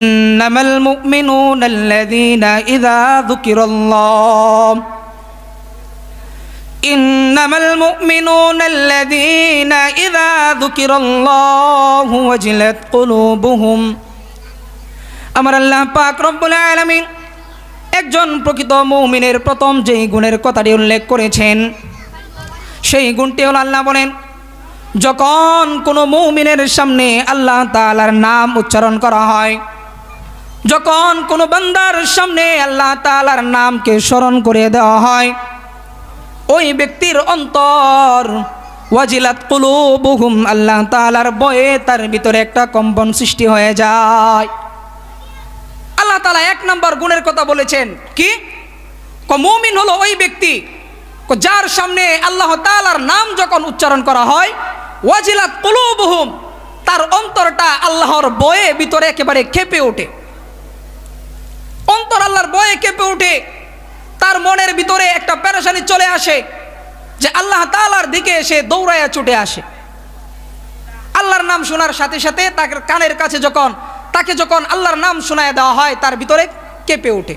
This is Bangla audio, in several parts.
إنما المؤمنون الذين إذا ذكر الله إنما المؤمنون الذين إذا ذكر الله وجلت قلوبهم আমার আল্লাহ পাক রব্বুল আলামিন একজন প্রকৃত মৌমিনের প্রথম যেই গুণের কথাটি উল্লেখ করেছেন সেই গুণটি হল আল্লাহ বলেন যখন কোনো মৌমিনের সামনে আল্লাহ তাআলার নাম উচ্চারণ করা হয় যখন কোনো বান্দার সামনে আল্লাহ তালার নামকে স্মরণ করে দেওয়া হয়, ওই ব্যক্তির অন্তর ওয়াজিলাত কুলুবুহুম, আল্লাহ তালার বয়ে তার ভিতরে একটা কম্পন সৃষ্টি হয়ে যায়। আল্লাহ তালা এক নম্বর গুণের কথা বলেছেন, কি? মুমিন হলো ওই ব্যক্তি যার সামনে আল্লাহ তালার নাম যখন উচ্চারণ করা হয়, ওয়াজিলাত কুলুবুহুম, তার অন্তরটা আল্লাহর বয়ে ভিতরে একেবারে কেঁপে ওঠে। অন্তর আল্লাহর বয়ে কেঁপে ওঠে তার মনের ভিতরে একটা পেরেশানি চলে আসে, যে আল্লাহ তালার দিকে এসে দৌড়াইয়া ছুটে আসে। আল্লাহর নাম শোনার সাথে সাথে তাকে কানের কাছে যখন, তাকে যখন আল্লাহর নাম শোনায় দেওয়া হয়, তার ভিতরে কেঁপে ওঠে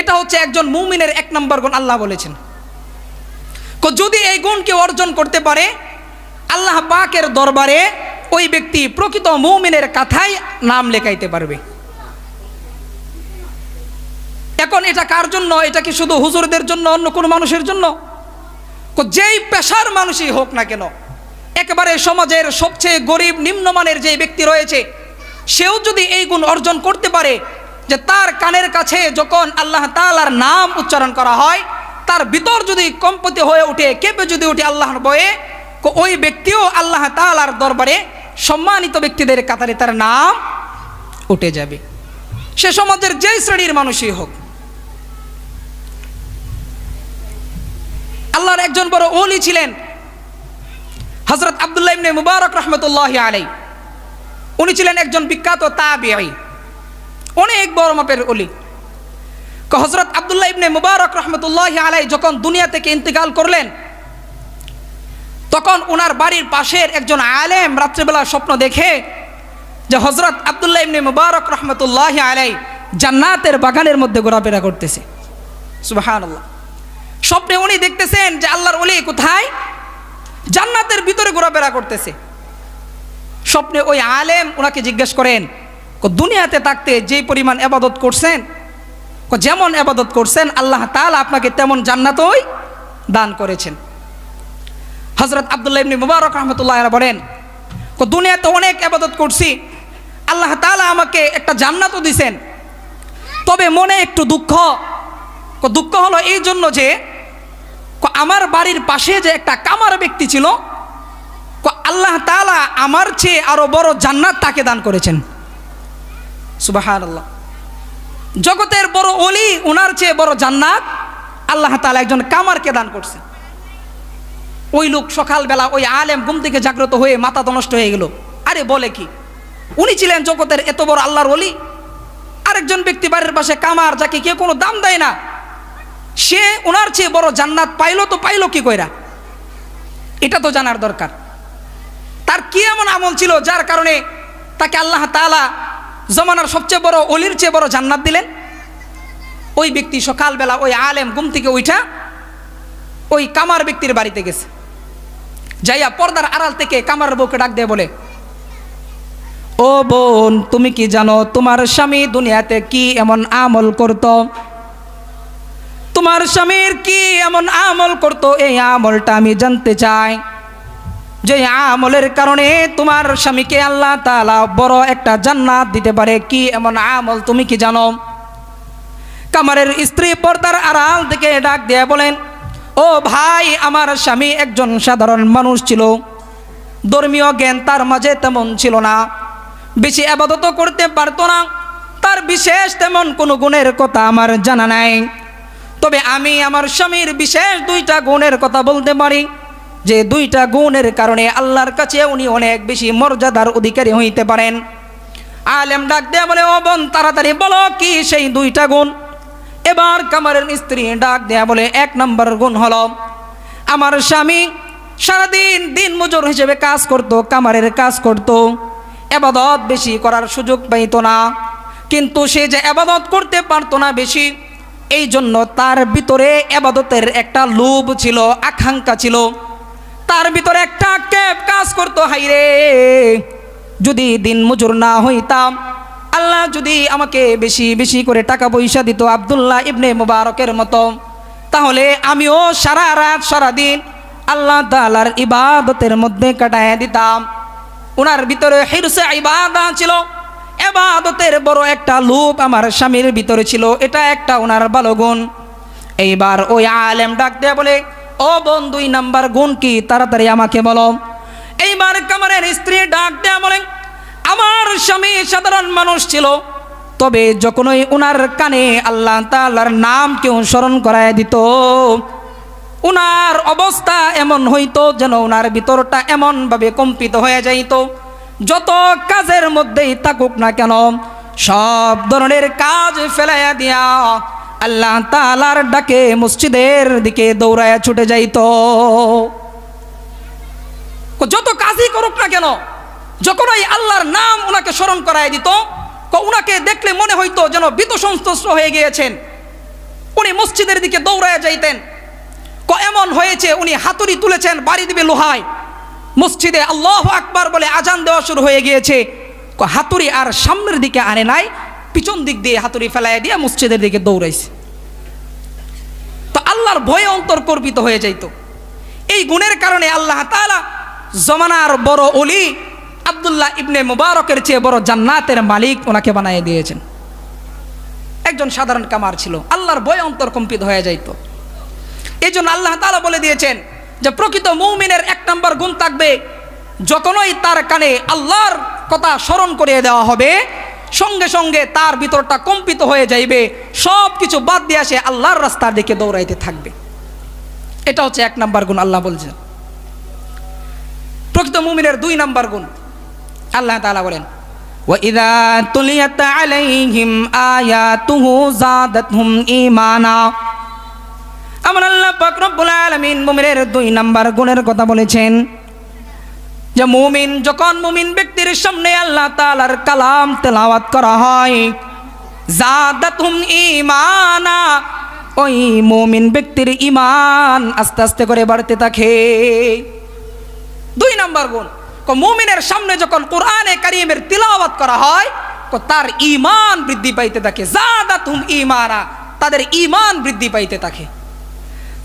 এটা হচ্ছে একজন মুমিনের এক নম্বর গুণ, আল্লাহ বলেছেন। যদি এই গুণকে অর্জন করতে পারে, আল্লাহ পাকের দরবারে ওই ব্যক্তি প্রকৃত মুমিনের কথাই নাম লেখাইতে পারবে। এখন এটা কার জন্য? এটা কি শুধু হুজুরদের জন্য, অন্য কোনো মানুষের জন্য? যেই পেশার মানুষই হোক না কেন, একেবারে সমাজের সবচেয়ে গরিব, নিম্নমানের যে ব্যক্তি রয়েছে, সেও যদি এই গুণ অর্জন করতে পারে, যে তার কানের কাছে যখন আল্লাহ তালার নাম উচ্চারণ করা হয়, তার ভিতর যদি কম্পতি হয়ে ওঠে কেঁপে যদি উঠে আল্লাহর বয়ে ওই ব্যক্তিও আল্লাহ তাআলার দরবারে সম্মানিত ব্যক্তিদের কাতারে তার নাম উঠে যাবে। সে সমাজের যেই শ্রেণির মানুষই হোক আল্লাহর একজন বড় ওলি ছিলেন হজরত আবদুল্লাহ ইবনে মুবারক রহমতুল্লাহ আলাই উনি ছিলেন একজন বিখ্যাত তাবিআই অনেক বড় মাপের ওলি। হজরত আবদুল্লাহ ইবনে মুবারক রহমতুল্লাহ আলাই যখন দুনিয়া থেকে ইন্তেকাল করলেন, তখন ওনার বাড়ির পাশের একজন আলেম রাত্রিবেলা স্বপ্ন দেখে যে হজরত আবদুল্লাহ ইবনে মুবারক রহমতুল্লাহ আলাই জান্নাতের বাগানের মধ্যে ঘোরাফেরা করতেছে। সুবাহান স্বপ্নে উনি দেখতেছেন যে আল্লাহর অলি কোথায়? জান্নাতের ভিতরে ঘোরাফেরা করতেছে। স্বপ্নে ওই আলেম ওনাকে জিজ্ঞেস করেন দুনিয়াতে থাকতে যেই পরিমাণ আবাদত করছেন যেমন আবাদত করছেন, আল্লাহ তাআলা আপনাকে তেমন জান্নাতই দান করেছেন। হজরত আবদুল্লাহ ইবনে মুবারক রহমতুল্লাহ বলেন দুনিয়াতে অনেক আবাদত করছি, আল্লাহ তালা আমাকে একটা জান্নাতও দিছেন। তবে মনে একটু দুঃখ দুঃখ হলো এই জন্য যে আমার বাড়ির পাশে যে একটা কামার ব্যক্তি ছিল আল্লাহ তাআলা আমার চেয়ে আরও বড় জান্নাত তাকে দান করেছেন। সুবাহান আল্লাহ জগতের বড় অলি ওনার চেয়ে বড় জান্নাত আল্লাহ তালা একজন কামারকে দান করছেন। ওই লোক সকালবেলা ওই আলেম ঘুম থেকে জাগ্রত হয়ে মাথা তো নষ্ট হয়ে গেল। আরে বলে কি? উনি ছিলেন জগতের এত বড় আল্লাহর অলি আরেকজন ব্যক্তি বাড়ির পাশে কামার, যাকে কেউ কোনো দাম দেয় না। সে ওনার চেয়ে বড় জান্নাত পাইলো তো পাইলো কি কইরা? এটা তো জানার দরকার। তার কি এমন আমল ছিল যার কারণে তাকে আল্লাহ তাআলা জমানার সবচেয়ে বড় অলির চেয়ে বড় জান্নাত দিলেন? ওই ব্যক্তি সকালবেলা ওই আলেম ঘুম থেকে উঠা ওই কামার ব্যক্তির বাড়িতে গেছে। যাইয়া পর্দার আড়াল থেকে কামার বউকে ডাক দিয়ে বলে, ও বোন, তুমি কি জানো তোমার স্বামী দুনিয়াতে কি এমন আমল করত? তোমার স্বামীর কি এমন আমল করত? এই আমলটা আমি জানতে চাই। যে আমলের কারণে তোমার স্বামীকে আল্লাহ তাআলা বড় একটা জান্নাত দিতে পারে, কি এমন আমল তুমি কি জানো? কামারের স্ত্রী পর্দার আড়াল থেকে ডাক দিয়ে বলেন, ও ভাই, আমার স্বামী একজন সাধারণ মানুষ ছিল। ধর্মীয় জ্ঞান তার মাঝে তেমন ছিল না। বেশি আবাদত করতে পারতো না। তার বিশেষ তেমন কোনো গুণের কথা আমার জানা নাই। তবে আমি আমার স্বামীর বিশেষ দুইটা গুণের কথা বলতে পারি, যে দুইটা গুণের কারণে আল্লাহর কাছে উনি অনেক বেশি মর্যাদার অধিকারী হইতে পারেন। আলেম ডাক দেয়া বলে, ও বোন, তাড়াতাড়ি বলো কি সেই দুইটা গুণ? এবার কামারের স্ত্রী ডাক দেয়া বলে, এক নম্বর গুণ হলো, আমার স্বামী সারাদিন দিন মজুর হিসেবে কাজ করত, কামারের কাজ করত, এবাদত বেশি করার সুযোগ পাইতো না। কিন্তু সে যে আবাদত করতে পারতো না বেশি এই জন্য তার ভিতরে আবাদতের একটা লোভ ছিল, আকাঙ্ক্ষা ছিল। তার ভিতরে একটা ক্যাপ কাজ করতো হাইরে যদি দিন মজুর না হইতাম, আল্লাহ যদি আমাকে বেশি বেশি করে টাকা পয়সা দিত আবদুল্লাহ ইবনে মুবারকের মতো, তাহলে আমিও সারা রাত, সারা দিন আল্লাহ তালার ইবাদতের মধ্যে কাটায় দিতাম। ওনার ভিতরে হিরসে ইবাদা ছিল। এবাদতের বড় একটা লুপ আমার স্বামীর ভিতরে ছিল। এটা একটা ওনার ভালো গুণ এইবার ওই আলেম ডাক দেয়া বলে, ও বোন, দুই নাম্বার গুণ কি? তাড়াতাড়ি আমাকে বলো। এইবার কামারের স্ত্রী ডাক দেয়া বলে, আমার স্বামী সাধারণ মানুষ ছিল। তবে যখনই ওনার কানে আল্লাহ তাল্লার নাম কেউ স্মরণ করায় দিত, উনার অবস্থা এমন হইতো যেন উনার ভিতরটা এমনভাবে কম্পিত হয়ে যাইত। যত কাজের মধ্যেই থাকুক না কেন, সব ধরনের কাজ ফেলাইয়া দিয়া আল্লাহ তালার ডাকে মসজিদের দিকে দৌড়ায়া ছুটে যাইত। যত কাজই করুক না কেন যখন ওই আল্লাহর নাম ওনাকে স্মরণ করায় দিত উনাকে দেখলে মনে হইতো যেন বিত সংস্ত হয়ে গিয়েছেন। উনি মসজিদের দিকে দৌড়ায় যাইতেন। ক এমন হয়েছে, উনি হাতুড়ি তুলেছেন বাড়ি দিবে লোহায়। মসজিদে আল্লাহ আকবার বলে আজান দেওয়া শুরু হয়ে গিয়েছে। হাতুড়ি আর সামনের দিকে আনে নাই, পিছন দিক দিয়ে হাতুড়ি ফেলাইয়া দিয়ে মসজিদের দিকে দৌড়াইছে। তো আল্লাহর ভয়ে অন্তর কর্পিত হয়ে যাইত। এই গুণের কারণে আল্লাহ তালা জমানার বড় অলি আবদুল্লাহ ইবনে মুবারকের চেয়ে বড় জান্নাতের মালিক ওনাকে বানিয়ে দিয়েছেন। একজন সাধারণ কামার ছিল। আল্লাহর ভয়ে অন্তর কম্পিত হয়ে যাইত। এই জন্য আল্লাহ তালা বলে দিয়েছেন যে প্রকৃত মৌমিনের এক নম্বর গুণ থাকবে যখনই তার কানে আল্লাহর কথা স্মরণ করিয়ে দেওয়া হবে সঙ্গে সঙ্গে তার ভিতরটা কম্পিত হয়ে যাইবে সব কিছু বাদ দিয়ে আসে আল্লাহর রাস্তার দিকে দৌড়াইতে থাকবে এটা হচ্ছে এক নাম্বার গুণ আল্লাহ বলছেন প্রকৃত মুমিনের দুই নাম্বার গুণ আল্লাহ তালা বলেন وَإِذَا تُلِيَتْ عَلَيْهِمْ آيَاتُهُ زَادَتْهُمْ إِيمَانًا আমার আল্লাহ পাক রব্বুল আলামিন মুমিনের দুই নাম্বার গুণের কথা বলেছেন। যে মুমিন, যখন মুমিন ব্যক্তির সামনে আল্লাহ তাআলার কালাম তেলাওয়াত করা হয় ঈমানা, ওই মুমিন ব্যক্তির ঈমান আস্তে আস্তে করে বাড়তে দুই গুণ মুমিনের সামনে যখন করা হয় তার ঈমান বৃদ্ধি পাইতে থাকে। ঈমানা, তাদের ইমান বৃদ্ধি পাইতে থাকে।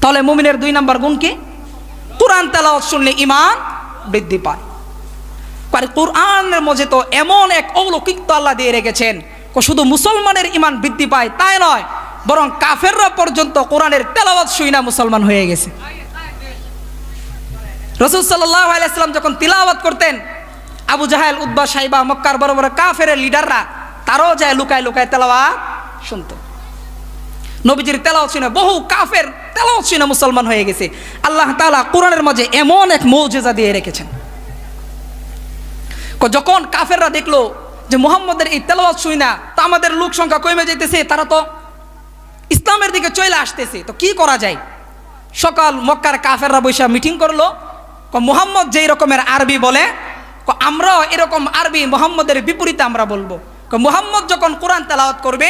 তাহলে মুমিনের দুই নাম্বার গুণ কি? কোরআন তেলাওয়াত শুনলে ইমান বৃদ্ধি পায়। কারণ কোরআনের মধ্যে তো এমন এক অলৌকিকতা আল্লাহ দিয়ে রেখেছেন শুধু মুসলমানের ইমান বৃদ্ধি পায় তাই নয়, বরং কাফেররা পর্যন্ত কোরআনের তেলাওয়াত শুই না মুসলমান হয়ে গেছে। রসুল আলাইসাল্লাম যখন তিলাওয়াত করতেন, আবু জাহেল উদ্বা সাইবা, মক্কার বড় বড় কাফের লিডাররা, তারাও যায় লুকায় লুকায় তেলাওয়াত শুনতো। নবীজির তেলাও শুনে বহু কাফের তেলাও শুনে মুসলমান হয়ে গেছে। আল্লাহ তালা কোরআনের মাঝে এমন এক মৌজেজা দিয়ে রেখেছেন। যখন কাফেররা দেখল যে মোহাম্মদের এই তেলাওয়াত শুই না, তা আমাদের লোক সংখ্যা কমে যেতেছে তারা তো ইসলামের দিকে চলে আসতেছে, তো কি করা যায়? সকাল মক্কার কাফেররা বৈশা মিটিং করল মুহাম্মদ যেই রকমের আরবি বলে আমরাও এরকম আরবি মোহাম্মদের বিপরীতে আমরা বলব। মুহাম্মদ যখন কোরআন তেলাওয়াত করবে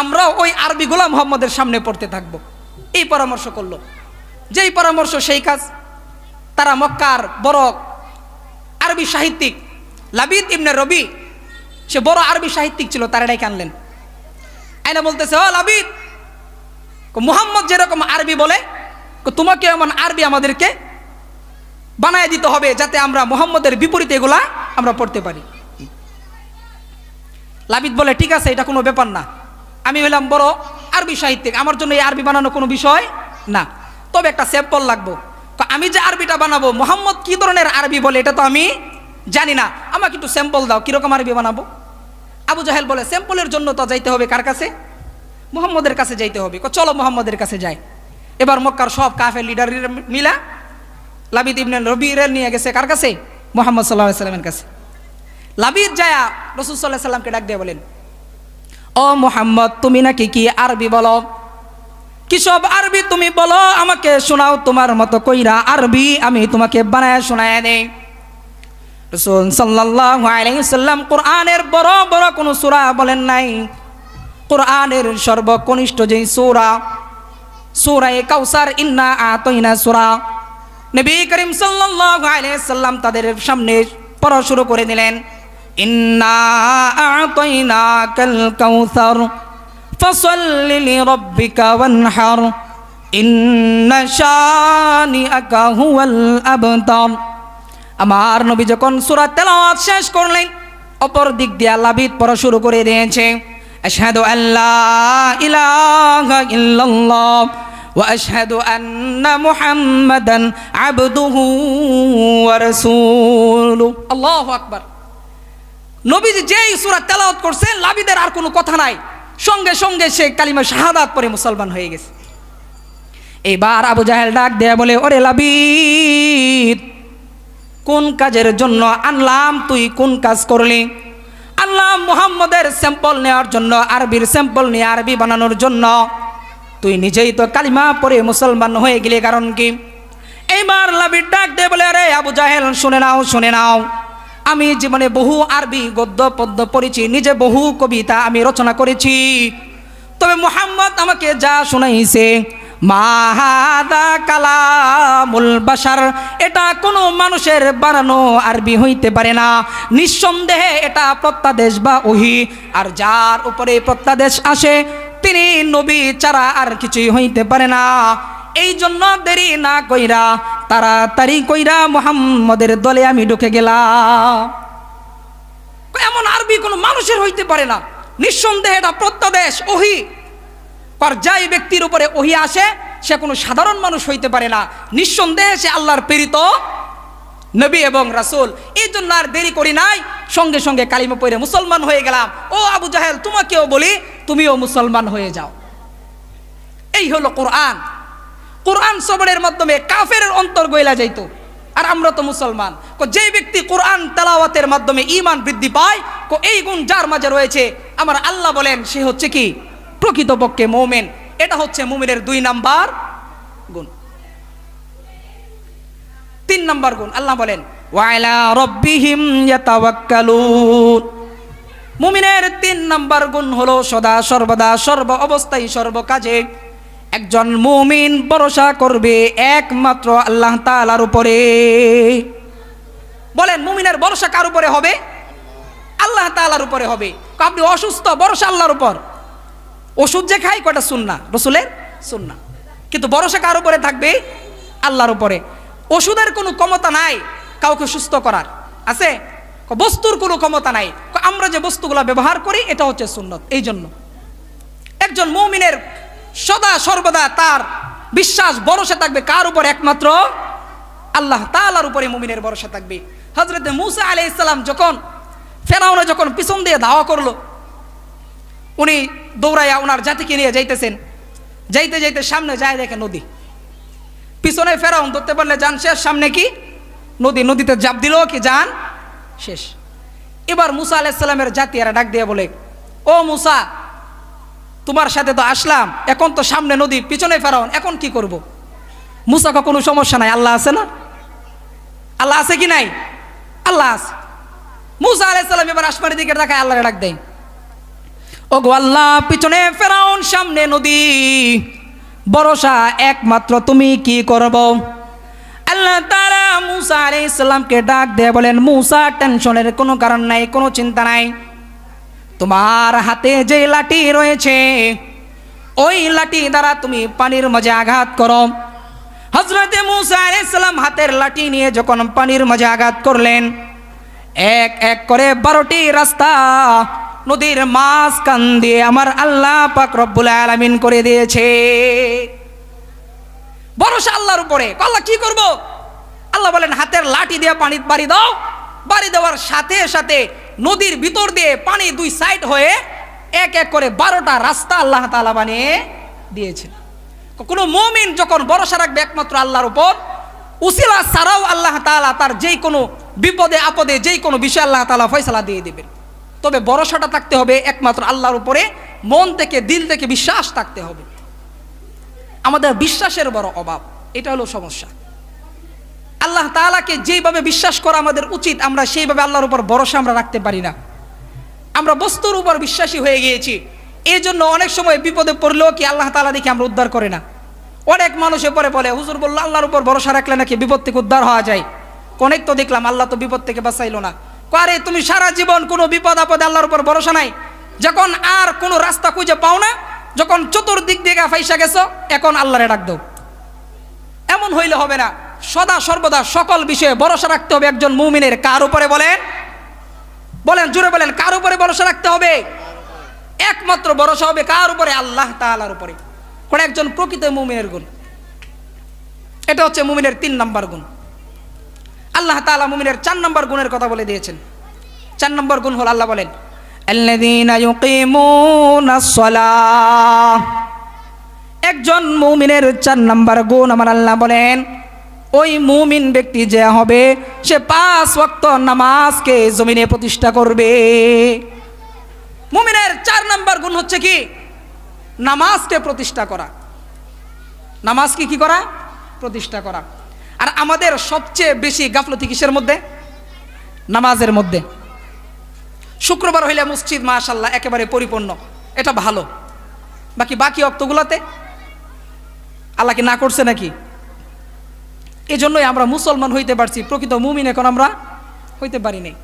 আমরাও ওই আরবিগুলা মুহাম্মদের সামনে পড়তে থাকব। এই পরামর্শ করল। যেই পরামর্শ, সেই কাজ। তারা মক্কার বড় আরবি সাহিত্যিক লাবিদ ইবনে রবি, সে বড় আরবি সাহিত্যিক ছিল, তারা ডেকে আনলেন। আইনা বলতেছে, ও লাবিদ মোহাম্মদ যেরকম আরবি বলে তোমাকে এমন আরবি আমাদেরকে বানায় দিতে হবে, যাতে আমরা মুহাম্মদের বিপরীতে এগুলা আমরা পড়তে পারি। লাবিদ বলে, ঠিক আছে, এটা কোনো ব্যাপার না। আমি হইলাম বড় আরবি সাহিত্যিক। আমার জন্য এই আরবি বানানো কোনো বিষয় না। তবে একটা স্যাম্পল লাগবো। তো আমি যে আরবিটা বানাবো, মোহাম্মদ কি ধরনের আরবি বলে এটা তো আমি জানি না। আমাকে একটু স্যাম্পল দাও, কীরকম আরবি বানাবো? আবু জাহেল বলে, স্যাম্পলের জন্য তো যাইতে হবে কার কাছে? মোহাম্মদের কাছে যাইতে হবে। চলো মোহাম্মদের কাছে যাই। এবার মক্কার সব কাফের লিডার মিলা লাবিদ ইবনে রবিরে নিয়ে গেছে কার কাছে? মোহাম্মদ সাল্লাহ সাল্লামের কাছে। লাবিদ জায়া রসুল সাল্লাহ সাল্লামকে ডাক দিয়ে বলেন ও মোহাম্মদ, তুমি নাকি কি আরবি বলো? কিসব আরবি তুমি বলো? আমাকে শোনাও তোমার মতো কইরা আরবি আমি তোমাকে বানায় শোনায় দেই। রসুল সাল্লাল্লাহু আলাইহি সাল্লাম কোরআনের বড় বড় কোনো সূরা বলেন নাই। কোরআনের সর্বকনিষ্ঠ যেই সূরা সূরা এ কাউসার, ইন্না আতাইনা সূরা। নবী করিম সাল্লাল্লাহু আলাইহি সাল্লাম তাদের সামনে পড়া শুরু করে দিলেন। ইন্না আতাইনাকাল কাউসার ফসল্লি লিরাব্বিকা ওয়ানহার ইন্না শানিআকা হুয়াল আবতার আমার নবী যখন সূরা তেলাওয়াত শেষ করলেন, অপর দিক দিয়ে লাবিদ পড়া শুরু করে দিয়েছে। আশহাদু আল্লা ইলাহা ইল্লাল্লাহ ওয়া আশহাদু আন্না মুহাম্মাদান আবদুহু ওয়া রাসূলুহু। আল্লাহু আকবার। নবীজি যেই সূরা তেলাওয়াত করছেন, লাবিদের আর কোনো কথা নাই। সঙ্গে সঙ্গে সে কালিমা শাহাদাত পরে মুসলমান হয়ে গেছে। এবার আবু জাহেল ডাক দেয়া বলে, ওরে লাবিদ, কোন কাজের জন্য আনলাম? তুই কোন কাজ করলি? আনলাম মুহাম্মদের স্যাম্পল নেওয়ার জন্য, আরবির স্যাম্পল নিয়ে আরবি বানানোর জন্য। তুই নিজেই তো কালিমা পরে মুসলমান হয়ে গেলি, কারণ কি? এইবার লাবির ডাক দে বলে, আরে আবু জাহেল, শুনে নাও শুনে নাও। আমি জীবনে বহু আরবি গদ্য, পদ্য পড়েছি, নিজে বহু কবিতা আমি রচনা করেছি। তবে মুহাম্মদ আমাকে যা শোনাইছে, মাহাদা কালামুল বাসার এটা কোনো মানুষের বানানো আরবি হইতে পারে না। নিঃসন্দেহে এটা প্রত্যাদেশ বা ওহি, আর যার উপরে প্রত্যাদেশ আসে, তিনি নবী ছাড়া আর কিছুই হইতে পারে না। এই জন্য দেরি না কইরা, তাড়াতাড়ি কইরা মোহাম্মদের দলে আমি ঢুকে গেলাম। এমন আরবি কোনো মানুষের হইতে পারে না। নিঃসন্দেহে এটা প্রত্যাদেশ, ওহি। আর যাই ব্যক্তির উপরে ওহি আসে, সে কোনো সাধারণ মানুষ হইতে পারে না। নিঃসন্দেহে সে আল্লাহর প্রেরিত নবী এবং রাসূল। এই জন্য আর দেরি করি নাই, সঙ্গে সঙ্গে কালিমা পড়ে মুসলমান হয়ে গেলাম। ও আবু জাহেল, তোমাকেও বলি, তুমিও মুসলমান হয়ে যাও। এই হলো কোরআন। কোরআন সবরের মাধ্যমে কাফের অন্তর গইলা যাইতো। আর আমরা তো মুসলমান। কো যে ব্যক্তি কোরআন তেলাওয়াতের মাধ্যমে ইমান বৃদ্ধি পায়, কো এই গুণ যার মাঝে রয়েছে, আমার আল্লাহ বলেন, সে হচ্ছে কি? প্রকৃতপক্ষে মোমেন। এটা হচ্ছে মুমিনের দুই নাম্বার গুণ। তিন নাম্বার গুণ, আল্লাহ বলেন মুমিনের তিন নাম্বার গুণ হলো সদা সর্বদা সর্ব অবস্থায় সর্ব কাজে একজন মুমিন ভরসা করবে একমাত্র আল্লাহ তাআলার উপরে। বলেন, মুমিনের ভরসা কার উপরে হবে? আল্লাহ তাআলার উপরে হবে। আপনি অসুস্থ, ভরসা আল্লাহর উপর। ওষুধ যে খাই কটা সুন্না রসুলের সুন্না কিন্তু ভরসা কার উপরে থাকবে? আল্লাহর উপরে। ওষুধের কোনো ক্ষমতা নাই কাউকে সুস্থ করার। আছে? বস্তুর কোনো ক্ষমতা নাই। আমরা যে বস্তুগুলো ব্যবহার করি, এটা হচ্ছে সুন্নত। এই জন্য একজন মৌমিনের সদা সর্বদা তার বিশ্বাস ভরসা থাকবে। কার উপর একমাত্র? আল্লাহ তালার উপরে মুমিনের ভরসা থাকবে। হজরত মুসা আলি ইসলাম যখন ফেরাউনে যখন পিছন দিয়ে ধাওয়া করল, উনি দৌড়াইয়া ওনার জাতিকে নিয়ে যাইতেছেন। যাইতে যাইতে সামনে যায় দেখে নদী। পিছনে ফেরাউন ধরতে পারলে যান শেষ, সামনে কি? নদী। নদীতে জাপ দিল কি যান শেষ। এবার মুসা আলাইসাল্লামের জাতি এরা ডাক দিয়ে বলে, ও মুসা তোমার সাথে তো আসলাম, এখন তো সামনে নদী, পিছনে ফেরাউন, এখন কি করব। মুসা কোনো সমস্যা নাই, আল্লাহ আছে না? আল্লাহ আছে কি নাই? আল্লাহ আছে। মুসা আলাইসাল্লাম এবার আসমানের দিকে দেখায় আল্লাহরে ডাক দেয়। ও আল্লাহ, পিছনে ফেরাউন, সামনে নদী। ভরসা একমাত্র তুমি কি করব? আল্লাহ তারা মুসা আলাই ইসলামকে ডাক দিয়ে বলেন, মুসা, টেনশনের কোনো কারণ নাই, কোনো চিন্তা নাই। তোমার হাতে যে লাঠি রয়েছে, ওই লাঠি দ্বারা তুমি পানির মাঝে আঘাত করো। হজরতে মুসা আলাইসাল্লাম হাতের লাঠি নিয়ে যখন পানির মাঝে আঘাত করলেন, এক এক করে বারোটি রাস্তা নদীর মাছ কান দিয়ে আমার আল্লাহ পাক রব্বুল আলামিন করে দিয়েছে। ভরসা আল্লাহর উপরে। আল্লাহ, কি করব? আল্লাহ বলেন, হাতের লাঠি দিয়ে পানি বাড়ি দাও। বাড়ি দেওয়ার সাথে সাথে নদীর ভিতর দিয়ে পানি দুই সাইড হয়ে এক এক করে বারোটা রাস্তা আল্লাহ তালা বানিয়ে দিয়েছেন। কোনো মমিন যখন ভরসা রাখবে একমাত্র আল্লাহর উপর, উসিলা ছাড়াও আল্লাহ তালা তার যেই কোনো বিপদে, আপদে যেই কোনো বিষয় আল্লাহ তালা ফয়সালা দিয়ে দেবেন। তবে ভরসাটা থাকতে হবে একমাত্র আল্লাহর উপরে, মন থেকে, দিল থেকে বিশ্বাস থাকতে হবে। আমাদের বিশ্বাসের বড় অভাব, এটা হলো সমস্যা। আল্লাহ তাআলাকে যেইভাবে বিশ্বাস করা আমাদের উচিত, আমরা সেইভাবে আল্লাহর উপর ভরসা আমরা রাখতে পারি না। আমরা বস্তুর উপর বিশ্বাসী হয়ে গিয়েছি। এই জন্য অনেক সময় বিপদে পড়লেও কি আল্লাহ তালা দেখে আমরা উদ্ধার করে না। অনেক মানুষে পরে বলে, হুজুর বলল, আল্লাহর উপর ভরসা রাখলে নাকি বিপদ থেকে উদ্ধার হওয়া যায়? অনেক তো দেখলাম, আল্লাহ তো বিপদ থেকে বাঁচাইলো না। আরে, তুমি সারা জীবন কোনো বিপদ আপদে আল্লাহর উপর ভরসা নাই। যখন আর কোনো রাস্তা খুঁজে পাও না, যখন চতুর্দিক দিকে ফাইসা গেছো, এখন আল্লাহরে ডাক দাও। এমন হইলে হবে না। সদা সর্বদা সকল বিষয়ে ভরসা রাখতে হবে একজন মুমিনের। কার উপরে বলেন? বলেন জুড়ে বলেন, কার উপরে ভরসা রাখতে হবে? একমাত্র ভরসা হবে কার উপরে? আল্লাহ তালার উপরে। কোন একজন প্রকৃত মুমিনের গুণ। এটা হচ্ছে মুমিনের তিন নম্বর গুণ। আল্লাহ তালা মুমিনের চার নম্বর গুণের কথা বলে দিয়েছেন। চার নম্বর গুণ হল আল্লাহ বলেন একজন মুমিনের চার নম্বর গুণ আমার আল্লাহ বলেন ওই মুমিন ব্যক্তি যে হবে, সে পাঁচ ওয়াক্ত নামাজকে জমিনে প্রতিষ্ঠা করবে। মুমিনের চার নাম্বার গুণ হচ্ছে কি? নামাজকে প্রতিষ্ঠা করা। নামাজকে কি করা? প্রতিষ্ঠা করা। আর আমাদের সবচেয়ে বেশি গাফলতি কিসের মধ্যে? নামাজের মধ্যে। শুক্রবার হইলে মসজিদ মাশাল্লাহ একেবারে পরিপূর্ণ। এটা ভালো। বাকি বাকি অক্তগুলোতে আল্লাহ কি না করছে নাকি? এই জন্যই আমরা মুসলমান হইতে পারছি, প্রকৃত মুমিন এখন আমরা হইতে পারি নাই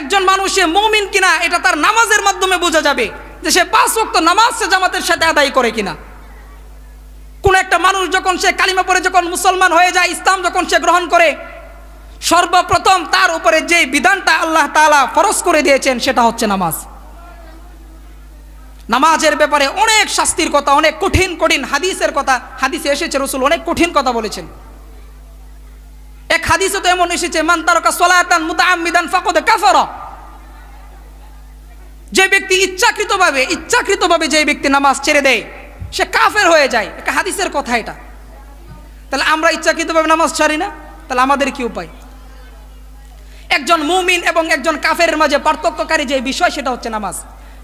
একজন মানুষ সে মুমিন কিনা, এটা তার নামাজের মাধ্যমে বোঝা যাবে যে সে পাঁচ ওয়াক্ত নামাজ সে জামাতের সাথে আদায় করে কিনা। কোন একটা মানুষ যখন সে কালিমা পরে যখন মুসলমান হয়ে যায়, ইসলাম যখন সে গ্রহণ করে, সর্বপ্রথম তার উপরে যে বিধানটা আল্লাহ তাআলা ফরজ করে দিয়েছেন, সেটা হচ্ছে নামাজ। নামাজের ব্যাপারে অনেক শাস্তির কথা, অনেক কঠিন কঠিন হাদিসের কথা। হাদিসে এসেছে রসুল অনেক কঠিন কথা বলেছেন। এক হাদিসে তো এমন এসেছে, মান তারকা সলাতান মুতাআম্মিদান ফাকাদ কাফারা। যে ব্যক্তি ইচ্ছাকৃতভাবে ইচ্ছাকৃতভাবে যে ব্যক্তি নামাজ ছেড়ে দেয়, সে কাফের হয়ে যায়। একটা হাদিসের কথা এটা। তাহলে আমরা ইচ্ছাকৃতভাবে নামাজ ছাড়ি না? তাহলে আমাদের কি উপায়? একজন মুমিন এবং একজন কাফের মাঝে পার্থক্যকারী যে বিষয়, সেটা হচ্ছে নামাজ।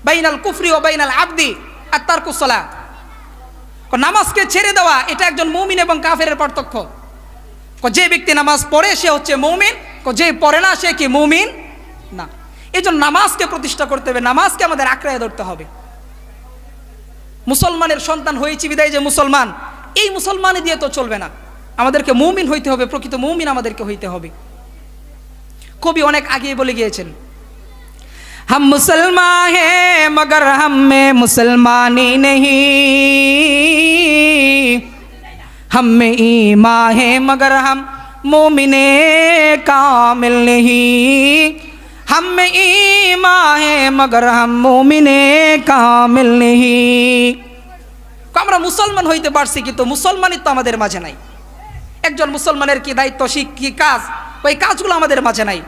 বাইনাল কুফরি ও বাইনাল আবদি আর তার কুসলা নামাজকে ছেড়ে দেওয়া, এটা একজন মৌমিন এবং কাফের পার্থক্য যে ব্যক্তি নামাজ পড়ে, সে হচ্ছে মৌমিন যে পড়ে না, সে কি মৌমিন? না। এই জন্য নামাজকে প্রতিষ্ঠা করতে হবে, নামাজকে আমাদের আঁকড়ায় ধরতে হবে। মুসলমানের সন্তান হয়েছি বিদায় যে মুসলমান, এই মুসলমানে দিয়ে তো চলবে না। আমাদেরকে মৌমিন হইতে হবে, প্রকৃত মৌমিন আমাদেরকে হইতে হবে। কবি অনেক আগে বলে গিয়েছেন हम मुसलमान हैं मगर हम में मुसलमानी नहीं हम में ईमा है मगर हम मोमिने कामिल नहीं हम में ईमा है मगर हम मोमिने कामिल नहीं আমরা মুসলমান হইতে পারছি কিন্তু মুসলমানই তো আমাদের মাঝে নাই একজন মুসলমানের কি দায়িত্ব শিখ কি কাজ ওই কাজগুলো আমাদের মাঝে নাই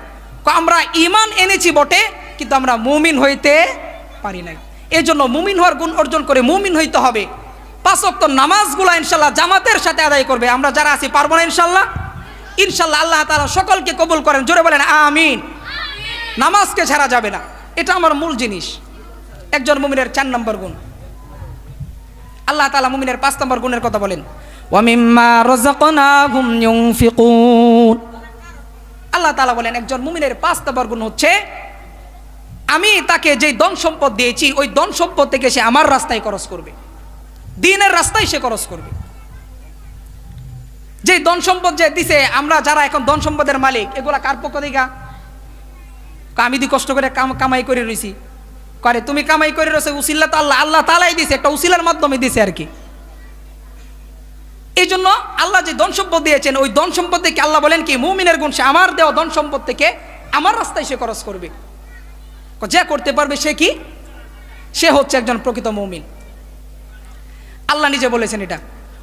আমরা ইমান এনেছি বটে কিন্তু আমরা মুমিন হইতে পারি নাই। এই জন্য মুমিন হওয়ার গুণ অর্জন করে মুমিন হইতে হবে। পাঁচ অক্ত নামাজগুলো ইনশাল্লাহ জামাতের সাথে আদায় করবে। আমরা যারা আছি, পারব না ইনশাল্লাহ? ইনশাল্লাহ আল্লাহ তালা সকলকে কবুল করেন। জোরে বলেন, আমিন। নামাজকে ছাড়া যাবে না। এটা আমার মূল জিনিস। একজন মুমিনের চার নম্বর গুণ। আল্লাহ তালা মুমিনের পাঁচ নম্বর গুণের কথা বলেন। আল্লাহ তালা বলেন, একজন মুমিনের পাঁচ নম্বর গুণ হচ্ছে আমি তাকে যে ধন সম্পদ দিয়েছি, ওই ধন সম্পদ থেকে সে আমার রাস্তায় খরচ করবে। দিনের রাস্তায় সে খরচ করবে। যে ধন সম্পদ যে দিছে, আমরা যারা এখন ধন সম্পদের মালিক, এগুলা কার পক্ষ থেকে? আমি দি কষ্ট করে কামাই করে রয়েছি করে, তুমি কামাই করে রয়েছে উসিল্লা তো আল্লাহ আল্লাহ তালাই দিছে, একটা উসিলার মাধ্যমে দিছে আর কি। এই জন্য আল্লাহ যে ধন সম্পদ দিয়েছেন, ওই ধন সম্পদ থেকে আল্লাহ বলেন কি, মুমিনের গুণ সে আমার দেওয়া ধন সম্পদ থেকে আমার রাস্তায় সে খরচ করবে। যে করতে পারবে সে কি? সে হচ্ছে একজন প্রকৃত মৌমিন। আল্লাহ নিজে বলেছেন এটা।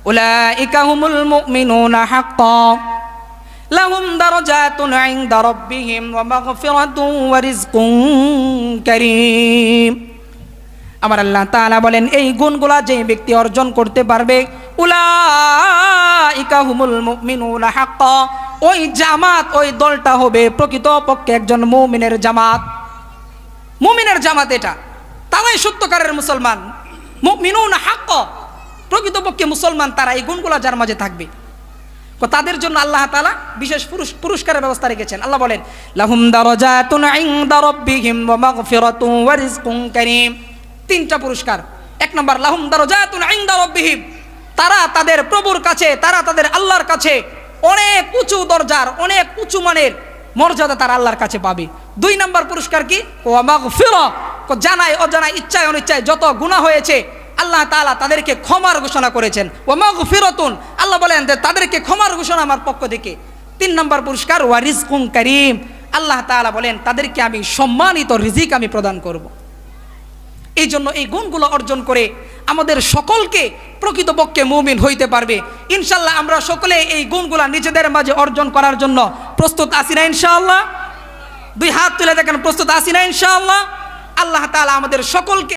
উলাইকা হুমুল মুমিনুনা হাক্কান লাহুম দারাজাতুন ইনদা রাব্বিহিম ওয়া মাগফিরাতুন ওয়া রিজকুন কারীম। আমার আল্লাহ বলেন, এই গুণগুলা যে ব্যক্তি অর্জন করতে পারবে ওই জামাত, ওই দলটা হবে প্রকৃত পক্ষে একজন মুমিনের জামাত। মুমিনের জামাত এটা। তারাই সত্যকারের মুসলমান। মিনুন হাক্ক। প্রকৃতপক্ষে মুসলমান তারা এই গুণগুলা যার মাঝে থাকবে। তাদের জন্য আল্লাহ তালা বিশেষ পুরস্কারের ব্যবস্থা রেখেছেন। আল্লাহ বলেন, লাহুম তিনটা পুরস্কার। এক নম্বর, লাহুম দারাজাতুন ইনদা রাব্বিহিম। তারা তাদের প্রভুর কাছে, তারা তাদের আল্লাহর কাছে অনেক উঁচু দরজার, অনেক উঁচু মানের মর্যাদা তার আল্লাহর কাছে পাবে। দুই নম্বর পুরস্কার কি? ও মাগফিরা ফির জানায়, অজানায়, ইচ্ছায়, অনিচ্ছায় যত গুণা হয়েছে, আল্লাহ তালা তাদেরকে ক্ষমার ঘোষণা করেছেন। ও মগ মাগফিরাতুন। আল্লাহ বলেন তাদেরকে ক্ষমার ঘোষণা আমার পক্ষ থেকে। তিন নম্বর পুরস্কার, ওয়া কুম করিম। আল্লাহ তালা বলেন, তাদেরকে আমি সম্মানিত রিজিক আমি প্রদান করব। এই জন্য এই গুণগুলো অর্জন করে আমাদের সকলকে প্রকৃতপক্ষে মুমিন হইতে পারবে। ইনশাল্লাহ আমরা সকলে এই গুণগুলা নিজেদের মাঝে অর্জন করার জন্য প্রস্তুত আসি না ইনশাআল্লাহ? দুই হাত তুলে দেখেন, প্রস্তুত আসি না ইনশাআল্লাহ? আল্লাহ তালা আমাদের সকলকে